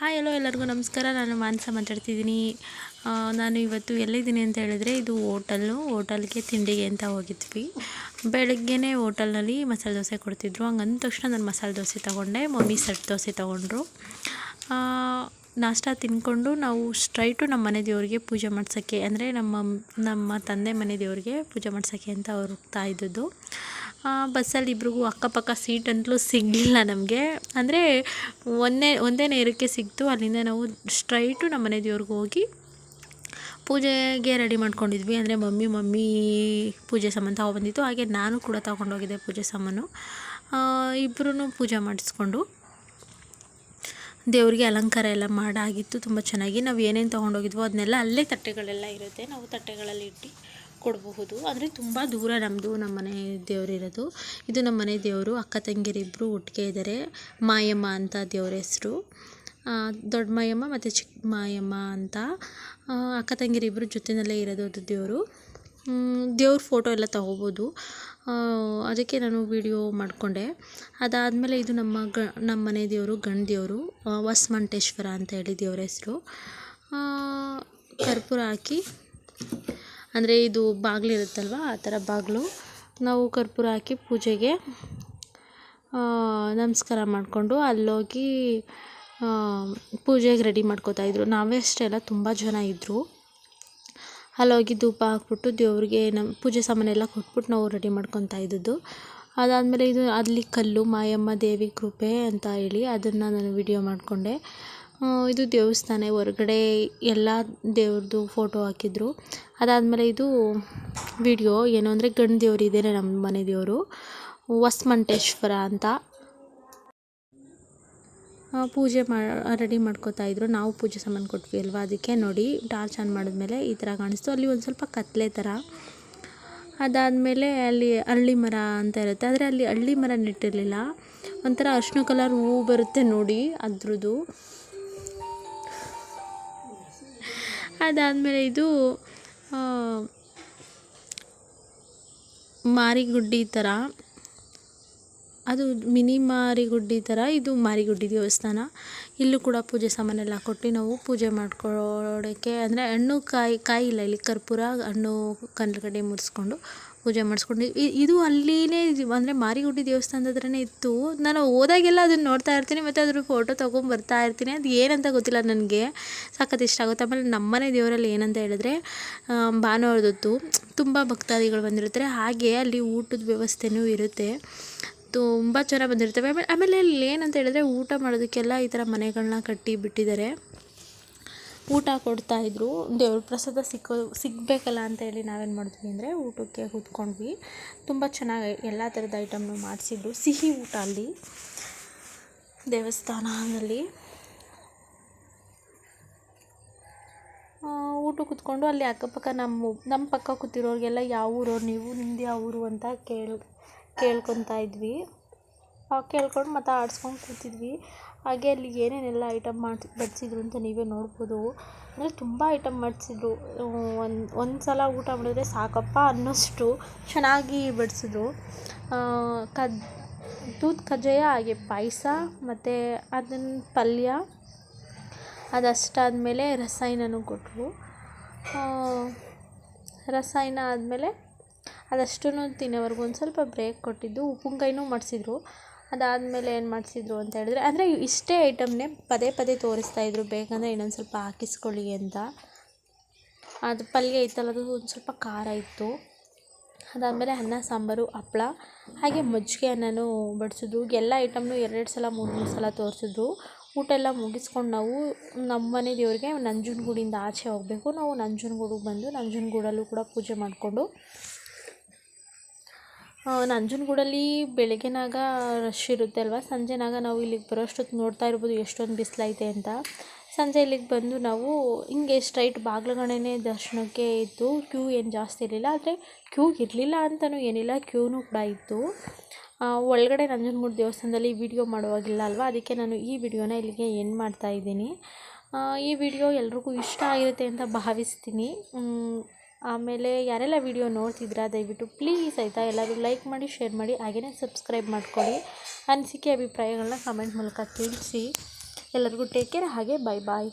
Hi ಎಲ್ಲೋ ಎಲ್ಲರಿಗೂ ನಮಸ್ಕಾರ. ನಾನು ಮಾನಸ ಮಾತಾಡ್ತಿದ್ದೀನಿ. ನಾನು ಇವತ್ತು ಎಲ್ಲಿದ್ದೀನಿ ಅಂತ ಹೇಳಿದ್ರೆ ಇದು ಹೋಟಲ್ಲು. ಹೋಟಲ್ಗೆ ತಿಂಡಿಗೆ ಅಂತ ಹೋಗಿದ್ವಿ. ಬೆಳಗ್ಗೆನೇ ಹೋಟೆಲ್ನಲ್ಲಿ ಮಸಾಲೆ ದೋಸೆ ಕೊಡ್ತಿದ್ರು. ಹಂಗಂದ ತಕ್ಷಣ ನಾನು ಮಸಾಲೆ ದೋಸೆ ತೊಗೊಂಡೆ. ಮಮ್ಮಿ ಸೆಟ್ ದೋಸೆ ತೊಗೊಂಡ್ರು. ನಾಷ್ಟ ತಿಂದ್ಕೊಂಡು ನಾವು ಸ್ಟ್ರೈಟು ನಮ್ಮ ಮನೆ ದೇವರಿಗೆ ಪೂಜೆ ಮಾಡ್ಸೋಕ್ಕೆ, ಅಂದರೆ ನಮ್ಮ ನಮ್ಮ ತಂದೆ ಮನೆ ದೇವರಿಗೆ ಪೂಜೆ ಮಾಡ್ಸೋಕ್ಕೆ ಅಂತ ಅವ್ರು ಹೋಗ್ತಾ ಇದ್ದದ್ದು. ಬಸ್ಸಲ್ಲಿ ಇಬ್ರಿಗೂ ಅಕ್ಕಪಕ್ಕ ಸೀಟ್ ಅಂತಲೂ ಸಿಗಲಿಲ್ಲ ನಮಗೆ. ಅಂದರೆ ಒಂದೇ ಒಂದೇ ನೇರಕ್ಕೆ ಸಿಕ್ತು. ಅಲ್ಲಿಂದ ನಾವು ಸ್ಟ್ರೈಟು ನಮ್ಮ ಮನೆ ದೇವ್ರಿಗೆ ಹೋಗಿ ಪೂಜೆಗೆ ರೆಡಿ ಮಾಡ್ಕೊಂಡಿದ್ವಿ. ಅಂದರೆ ಮಮ್ಮಿ ಮಮ್ಮಿ ಪೂಜೆ ಸಾಮಾನು ತಗೊಬಂದಿತ್ತು ಹಾಗೆ ನಾನು ಕೂಡ ತಗೊಂಡೋಗಿದ್ದೆ ಪೂಜೆ ಸಾಮಾನು. ಇಬ್ಬರೂ ಪೂಜೆ ಮಾಡಿಸ್ಕೊಂಡು. ದೇವರಿಗೆ ಅಲಂಕಾರ ಎಲ್ಲ ಮಾಡಾಗಿತ್ತು, ತುಂಬ ಚೆನ್ನಾಗಿ. ನಾವು ಏನೇನು ತೊಗೊಂಡೋಗಿದ್ವೋ ಅದನ್ನೆಲ್ಲ ಅಲ್ಲೇ ತಟ್ಟೆಗಳೆಲ್ಲ ಇರುತ್ತೆ. ನಾವು ತಟ್ಟೆಗಳಲ್ಲಿ ಇಟ್ಟು ಕೊಡಬಹುದು. ಆದರೆ ತುಂಬ ದೂರ ನಮ್ಮದು ನಮ್ಮ ಮನೆ ದೇವರಿರೋದು ಇದು ನಮ್ಮ ಮನೆ ದೇವರು, ಅಕ್ಕ ತಂಗಿರಿಬ್ಬರು ಒಟ್ಟಿಗೆ ಇದ್ದಾರೆ ಮಾಯಮ್ಮ ಅಂತ ದೇವ್ರ ಹೆಸರು. ದೊಡ್ಡ ಮಾಯಮ್ಮ ಮತ್ತು ಚಿಕ್ಕ ಮಾಯಮ್ಮ ಅಂತ. ಅಕ್ಕ ತಂಗಿರಿಬ್ಬರು ಜೊತೆಯಲ್ಲೇ ಇರೋದು ಅದು ದೇವರು. ದೇವ್ರ ಫೋಟೋ ಎಲ್ಲ ತಗೋಬೋದು. ಅದಕ್ಕೆ ನಾನು ವಿಡಿಯೋ ಮಾಡಿಕೊಂಡೆ. ಅದಾದಮೇಲೆ ಇದು ನಮ್ಮ ಗ, ನಮ್ಮ ಮನೆ ದೇವರು, ಗಂಡ ದೇವರು ವಸ್ಮಂಟೇಶ್ವರ ಅಂತ ಹೇಳಿ ದೇವ್ರ ಹೆಸರು. ಕರ್ಪೂರ ಹಾಕಿ, ಅಂದರೆ ಇದು ಬಾಗಿಲಿರುತ್ತಲ್ವ ಆ ಥರ ಬಾಗಿಲು. ನಾವು ಕರ್ಪೂರ ಹಾಕಿ ಪೂಜೆಗೆ ನಮಸ್ಕಾರ ಮಾಡಿಕೊಂಡು ಅಲ್ಲೋಗಿ ಪೂಜೆಗೆ ರೆಡಿ ಮಾಡ್ಕೋತಾಯಿದ್ರು ನಾವೇ ಅಷ್ಟೇ ಅಲ್ಲ, ತುಂಬ ಜನ ಇದ್ದರು ಅಲ್ಲೋಗಿ ಧೂಪ ಹಾಕ್ಬಿಟ್ಟು ದೇವ್ರಿಗೆ ನಮ್ಮ ಪೂಜೆ ಸಾಮಾನೆಲ್ಲ ಕೊಟ್ಬಿಟ್ಟು ನಾವು ರೆಡಿ ಮಾಡ್ಕೊತಾ ಇದ್ದದ್ದು. ಅದಾದಮೇಲೆ ಇದು ಅಲ್ಲಿ ಕಲ್ಲು, ಮಾಯಮ್ಮ ದೇವಿ ಕೃಪೆ ಅಂತ ಹೇಳಿ ಅದನ್ನು ನಾನು ವಿಡಿಯೋ ಮಾಡಿಕೊಂಡೆ. ಇದು ದೇವಸ್ಥಾನ ಹೊರಗಡೆ ಎಲ್ಲ ದೇವ್ರದ್ದು ಫೋಟೋ ಹಾಕಿದ್ರು. ಅದಾದಮೇಲೆ ಇದು ವಿಡಿಯೋ ಏನು ಅಂದರೆ ಗಂಡು ದೇವ್ರು ನಮ್ಮ ಮನೆ ದೇವರು. ಹೊಸ್ಮಂಟೇಶ್ವರ ಅಂತ. ಪೂಜೆ ಮಾ, ರೆಡಿ ಮಾಡ್ಕೋತಾ ಇದ್ರು. ನಾವು ಪೂಜೆ ಸಾಮಾನು ಕೊಟ್ವಿ ಅಲ್ವಾ? ಅದಕ್ಕೆ ನೋಡಿ ಟಾರ್ಚ್ ಆನ್ ಮಾಡಿದ್ಮೇಲೆ ಈ ಥರ ಕಾಣಿಸ್ತು. ಅಲ್ಲಿ ಒಂದು ಸ್ವಲ್ಪ ಕತ್ತಲೆ ಥರ ಅದಾದಮೇಲೆ ಅಲ್ಲಿ ಹಳ್ಳಿ ಮರ ಅಂತ ಇರುತ್ತೆ. ಆದರೆ ಅಲ್ಲಿ ಹಳ್ಳಿ ಮರ ನೆಟ್ಟಿರಲಿಲ್ಲ. ಒಂಥರ ಅರ್ಶಿನ ಕಲರ್ ಹೂವು ಬರುತ್ತೆ ನೋಡಿ ಅದ್ರದ್ದು. ಅದಾದಮೇಲೆ ಇದು ಮಾರಿಗುಡ್ಡಿ ಥರ ಅದು ಮಿನಿ ಮಾರಿಗುಡ್ಡಿ ಥರ ಇದು ಮಾರಿಗುಡ್ಡಿ ದೇವಸ್ಥಾನ. ಇಲ್ಲೂ ಕೂಡ ಪೂಜೆ ಸಾಮಾನೆಲ್ಲ ಕೊಟ್ಟು ನಾವು ಪೂಜೆ ಮಾಡ್ಕೊಳ್ಳೋಕ್ಕೆ ಅಂದರೆ ಹಣ್ಣು ಕಾಯಿ ಕಾಯಿ ಇಲ್ಲ ಇಲ್ಲಿ ಕರ್ಪೂರ, ಹಣ್ಣು ಕಲ್ಲಗಡ್ಡೆ ಮುಡಿಸ್ಕೊಂಡು ಪೂಜೆ ಮಾಡಿಸ್ಕೊಂಡು ಇದು ಅಲ್ಲಿನೇ ಅಂದರೆ ಮಾರಿಗುಡ್ಡಿ ದೇವಸ್ಥಾನದ ಹತ್ರನೇ ಇತ್ತು. ನಾನು ಹೋದಾಗೆಲ್ಲ ಅದನ್ನು ನೋಡ್ತಾ ಇರ್ತೀನಿ, ಮತ್ತು ಅದ್ರ ಫೋಟೋ ತೊಗೊಂಡು ಬರ್ತಾ ಇರ್ತೀನಿ. ಅದು ಏನಂತ ಗೊತ್ತಿಲ್ಲ ನನಗೆ. ಸಖತ್ ಇಷ್ಟ ಆಗುತ್ತೆ. ಆಮೇಲೆ ನಮ್ಮನೆ ದೇವರಲ್ಲಿ ಏನಂತ ಹೇಳಿದ್ರೆ ಭಾನುವಾರದೊತ್ತು ತುಂಬ ಭಕ್ತಾದಿಗಳು ಬಂದಿರ್ತಾರೆ ಹಾಗೆ ಅಲ್ಲಿ ಊಟದ ವ್ಯವಸ್ಥೆನೂ ಇರುತ್ತೆ. ತುಂಬ ಚೆನ್ನಾಗಿ ಬಂದಿರ್ತವೆ. ಆಮೇಲೆ ಆಮೇಲೆ ಅಲ್ಲಿ ಏನಂತ ಹೇಳಿದ್ರೆ ಊಟ ಮಾಡೋದಕ್ಕೆಲ್ಲ ಈ ಥರ ಮನೆಗಳನ್ನ ಕಟ್ಟಿ ಬಿಟ್ಟಿದ್ದಾರೆ. ಊಟ ಕೊಡ್ತಾಯಿದ್ರು ದೇವ್ರ ಪ್ರಸಾದ ಸಿಕ್ಕೋ ಸಿಗಬೇಕಲ್ಲ ಅಂತೇಳಿ ನಾವೇನು ಮಾಡಿದ್ವಿ ಅಂದರೆ ಊಟಕ್ಕೆ ಕೂತ್ಕೊಂಡ್ವಿ. ತುಂಬ ಚೆನ್ನಾಗಿ ಎಲ್ಲ ಥರದ ಐಟಮ್ನು ಮಾಡಿಸಿದ್ರು. ಸಿಹಿ ಊಟ ಅಲ್ಲಿ. ದೇವಸ್ಥಾನದಲ್ಲಿ ಊಟ ಕೂತ್ಕೊಂಡು ಅಲ್ಲಿ ಅಕ್ಕಪಕ್ಕ ನಮ್ಮ ನಮ್ಮ ಪಕ್ಕ ಕೂತಿರೋರಿಗೆಲ್ಲ ಯಾವ ಊರು ನೀವು, ನಿಮ್ದು ಯಾವ ಊರು ಅಂತ ಕೇಳಿ ಕೇಳ್ಕೊತಾ ಇದ್ವಿ. ಕೇಳ್ಕೊಂಡು ಮತ್ತು ಆಡಿಸ್ಕೊಂಡು ಕೂತಿದ್ವಿ. ಹಾಗೆ ಅಲ್ಲಿ ಏನೇನೆಲ್ಲ ಐಟಮ್ ಮಾಡಿ ಬಡಿಸಿದ್ರು ಅಂತ ನೀವೇ ನೋಡ್ಬೋದು. ಅಂದರೆ ತುಂಬ ಐಟಮ್ ಮಾಡಿಸಿದ್ರು. ಒಂದು ಒಂದು ಸಲ ಊಟ ಮಾಡಿದ್ರೆ ಸಾಕಪ್ಪ ಅನ್ನೋಷ್ಟು ಚೆನ್ನಾಗಿ ಬಡಿಸಿದ್ರು ಕದ್, ದೂದ್ ಕಜ್ಜಾಯ, ಹಾಗೆ ಪಾಯಸ, ಮತ್ತು ಅದನ್ನ ಪಲ್ಯ, ಅದಷ್ಟಾದಮೇಲೆ ರಸಾಯನನೂ ಕೊಟ್ಟರು ರಸಾಯನ ಆದಮೇಲೆ ಅದಷ್ಟೂ ತಿನ್ನೋವರೆಗೂ ಒಂದು ಸ್ವಲ್ಪ ಬ್ರೇಕ್ ಕೊಟ್ಟಿದ್ದು ಉಪ್ಪುಂಕಾಯಿನೂ ಮಾಡಿಸಿದ್ರು. ಅದಾದಮೇಲೆ ಏನು ಮಾಡಿಸಿದ್ರು ಅಂತ ಹೇಳಿದ್ರೆ, ಅಂದರೆ ಇಷ್ಟೇ ಐಟಮ್ನೇ ಪದೇ ಪದೇ ತೋರಿಸ್ತಾ ಇದ್ರು ಬೇಕಂದರೆ ಇನ್ನೊಂದು ಸ್ವಲ್ಪ ಹಾಕಿಸ್ಕೊಳ್ಳಿ ಅಂತ. ಅದು ಪಲ್ಯ ಇತ್ತಲ್ಲ, ಅದು ಒಂದು ಸ್ವಲ್ಪ ಖಾರ ಇತ್ತು. ಅದಾದಮೇಲೆ ಅನ್ನ, ಸಾಂಬಾರು, ಹಪ್ಳ, ಹಾಗೆ ಮಜ್ಜಿಗೆ ಅನ್ನನೂ ಬಡಿಸಿದ್ರು. ಎಲ್ಲ ಐಟಮ್ನು ಎರಡೆರಡು ಸಲ ಮೂರು ಮೂರು ಸಲ ತೋರಿಸಿದ್ರು. ಊಟ ಎಲ್ಲ ಮುಗಿಸ್ಕೊಂಡು ನಾವು ನಮ್ಮ ಮನೆ ದೇವರಿಗೆ ನಂಜನಗೂಡಿಂದ ಆಚೆ ಹೋಗಬೇಕು. ನಾವು ನಂಜನಗೂಡಿಗೆ ಬಂದು ನಂಜನಗೂಡಲ್ಲೂ ಕೂಡ ಪೂಜೆ ಮಾಡಿಕೊಂಡು ನಂಜನಗೂಡಲ್ಲಿ ಬೆಳಗ್ಗೆನಾಗ ರಶ್ ಇರುತ್ತೆ ಅಲ್ವಾ? ಸಂಜೆನಾಗ ನಾವು ಇಲ್ಲಿಗೆ ಬರೋಷ್ಟೊತ್ತು ನೋಡ್ತಾ ಇರ್ಬೋದು ಎಷ್ಟೊಂದು ಬಿಸಿಲೈತೆ ಅಂತ. ಸಂಜೆ ಇಲ್ಲಿಗೆ ಬಂದು ನಾವು ಹಿಂಗೆ ಸ್ಟ್ರೈಟ್ ಬಾಗ್ಲುಗಣೆನೇ ದರ್ಶನಕ್ಕೆ ಇತ್ತು ಕ್ಯೂ ಏನು ಜಾಸ್ತಿ ಇರಲಿಲ್ಲ, ಆದರೆ ಕ್ಯೂ ಇರಲಿಲ್ಲ ಅಂತಲೂ ಏನಿಲ್ಲ ಕ್ಯೂನೂ ಕೂಡ ಇತ್ತು. ಒಳಗಡೆ ನಂಜನಗೂಡು ದೇವಸ್ಥಾನದಲ್ಲಿ ವಿಡಿಯೋ ಮಾಡುವಾಗಿಲ್ಲ ಅಲ್ವಾ? ಅದಕ್ಕೆ ನಾನು ಈ ವಿಡಿಯೋನ ಇಲ್ಲಿಗೆ ಎಂಡ್ ಮಾಡ್ತಾ ಇದ್ದೀನಿ. ಈ ವಿಡಿಯೋ ಎಲ್ರಿಗೂ ಇಷ್ಟ ಆಗಿರುತ್ತೆ ಅಂತ ಭಾವಿಸ್ತೀನಿ. ಆಮೇಲೆ ಯಾರೆಲ್ಲ ವಿಡಿಯೋ ನೋಡ್ತಿದ್ದೀರಾ, ದಯವಿಟ್ಟು ಪ್ಲೀಸ್ ಆಯಿತಾ ಎಲ್ಲರೂ ಲೈಕ್ ಮಾಡಿ, ಶೇರ್ ಮಾಡಿ ಹಾಗೆಯೇ ಸಬ್ಸ್ಕ್ರೈಬ್ ಮಾಡ್ಕೊಳ್ಳಿ. ಅನಿಸಿಕೆ ಅಭಿಪ್ರಾಯಗಳನ್ನ ಕಮೆಂಟ್ ಮೂಲಕ ತಿಳಿಸಿ. ಎಲ್ಲರಿಗೂ ಟೇಕ್ ಕೇರ್ ಹಾಗೆ ಬಾಯ್ ಬಾಯ್